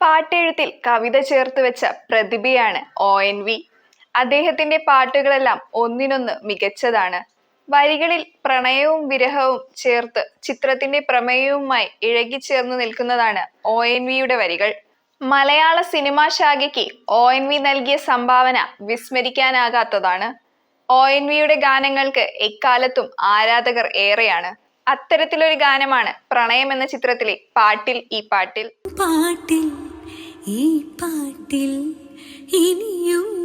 പാട്ടെഴുത്തിൽ കവിത ചേർത്ത് വെച്ച പ്രതിഭയാണ് O N V അദ്ദേഹത്തിന്റെ പാട്ടുകളെല്ലാം ഒന്നിനൊന്ന് മികച്ചതാണ്. വരികളിൽ പ്രണയവും വിരഹവും ചേർത്ത് ചിത്രത്തിന്റെ പ്രമേയവുമായി ഇഴകിച്ചേർന്ന് നിൽക്കുന്നതാണ് ഒ എൻ വിയുടെ വരികൾ. മലയാള സിനിമാ ശാഖയ്ക്ക് ഒ എൻ വി നൽകിയ സംഭാവന വിസ്മരിക്കാനാകാത്തതാണ്. ഒ എൻ വിയുടെ ഗാനങ്ങൾക്ക് എക്കാലത്തും ആരാധകർ ഏറെയാണ്. അത്തരത്തിലൊരു ഗാനമാണ് പ്രണയം എന്ന ചിത്രത്തിലെ പാട്ടിൽ ഈ പാട്ടിൽ. പാട്ടിൽ ഈ പാട്ടിൽ ഇനിയും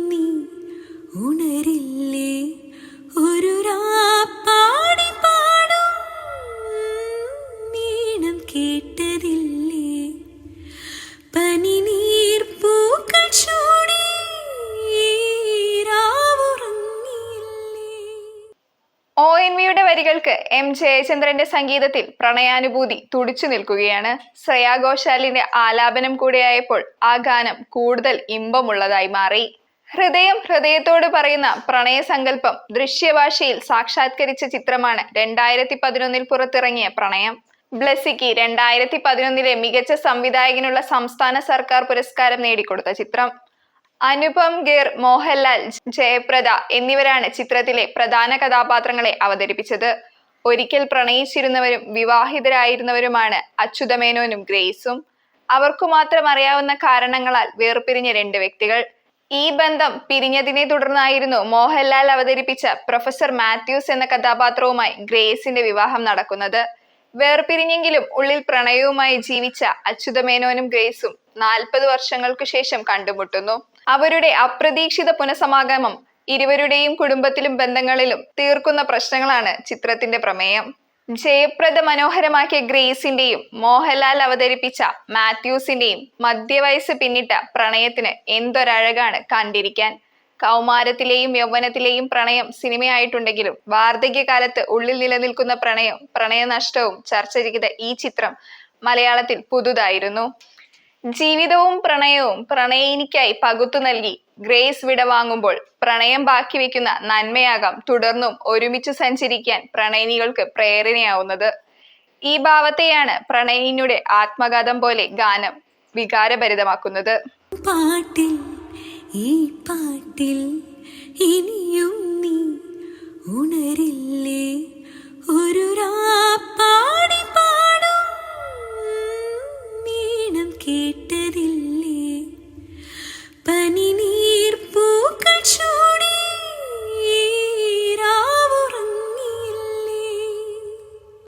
വിയുടെ വരികൾക്ക് എം ജയചന്ദ്രന്റെ സംഗീതത്തിൽ പ്രണയാനുഭൂതി തുടിച്ചു നിൽക്കുകയാണ് ശ്രേയാ ഘോഷാലിന്റെ ആലാപനം കൂടെയായപ്പോൾ ആ ഗാനം കൂടുതൽ ഇമ്പമുള്ളതായി മാറി. ഹൃദയം ഹൃദയത്തോട് പറയുന്ന പ്രണയസങ്കല്പം ദൃശ്യഭാഷയിൽ സാക്ഷാത്കരിച്ച ചിത്രമാണ് രണ്ടായിരത്തി പതിനൊന്നിൽ പുറത്തിറങ്ങിയ പ്രണയം. ബ്ലസിക്ക് രണ്ടായിരത്തി പതിനൊന്നിലെ മികച്ച സംവിധായകനുള്ള സംസ്ഥാന സർക്കാർ പുരസ്കാരം നേടിക്കൊടുത്ത ചിത്രം. അനുപം ഗീർ മോഹൻലാൽ ജയപ്രദ എന്നിവരാണ് ചിത്രത്തിലെ പ്രധാന കഥാപാത്രങ്ങളെ അവതരിപ്പിച്ചത്. ഒരിക്കൽ പ്രണയിച്ചിരുന്നവരും വിവാഹിതരായിരുന്നവരുമാണ് അച്യുതമേനോനും ഗ്രേസും. അവർക്കു മാത്രം അറിയാവുന്ന കാരണങ്ങളാൽ വേർപിരിഞ്ഞ രണ്ട് വ്യക്തികൾ. ഈ ബന്ധം പിരിഞ്ഞതിനെ തുടർന്നായിരുന്നു മോഹൻലാൽ അവതരിപ്പിച്ച പ്രൊഫസർ മാത്യൂസ് എന്ന കഥാപാത്രവുമായി ഗ്രേസിന്റെ വിവാഹം നടക്കുന്നത്. വേർപിരിഞ്ഞെങ്കിലും ഉള്ളിൽ പ്രണയവുമായി ജീവിച്ച അച്യുതമേനോനും ഗ്രേസും നാൽപ്പത് വർഷങ്ങൾക്കു ശേഷം കണ്ടുമുട്ടുന്നു. അവരുടെ അപ്രതീക്ഷിത പുനഃസമാഗമം ഇരുവരുടെയും കുടുംബത്തിലും ബന്ധങ്ങളിലും തീർക്കുന്ന പ്രശ്നങ്ങളാണ് ചിത്രത്തിന്റെ പ്രമേയം. ജയപ്രദ മനോഹരമാക്കിയ ഗ്രേസിന്റെയും മോഹൻലാൽ അവതരിപ്പിച്ച മാത്യൂസിന്റെയും മധ്യവയസ്സ് പിന്നിട്ട പ്രണയത്തിന് എന്തൊരഴകാണ് കണ്ടിരിക്കാൻ. കൗമാരത്തിലെയും യൗവനത്തിലെയും പ്രണയം സിനിമയായിട്ടുണ്ടെങ്കിലും വാർദ്ധക്യകാലത്ത് ഉള്ളിൽ നിലനിൽക്കുന്ന പ്രണയം പ്രണയനഷ്ടവും ചർച്ച ചെയ്ത ഈ ചിത്രം മലയാളത്തിൽ പുതുതായിരുന്നു. ജീവിതവും പ്രണയവും പ്രണയിനിക്കായി പകുത്തു നൽകി. ഗ്രേസ് വിടവാങ്ങുമ്പോൾ പ്രണയം ബാക്കി വെക്കുന്ന നന്മയാകാം തുടർന്നും ഒരുമിച്ച് സഞ്ചരിക്കാൻ പ്രണയിനികൾക്ക് പ്രേരണയാവുന്നത്. ഈ ഭാവത്തെയാണ് പ്രണയിനിയുടെ ആത്മഗാഥം പോലെ ഗാനം വികാരഭരിതമാക്കുന്നത്. പാട്ടിൽ ഈ പാട്ടിൽ ഇനിയും கேட்டதில்லை.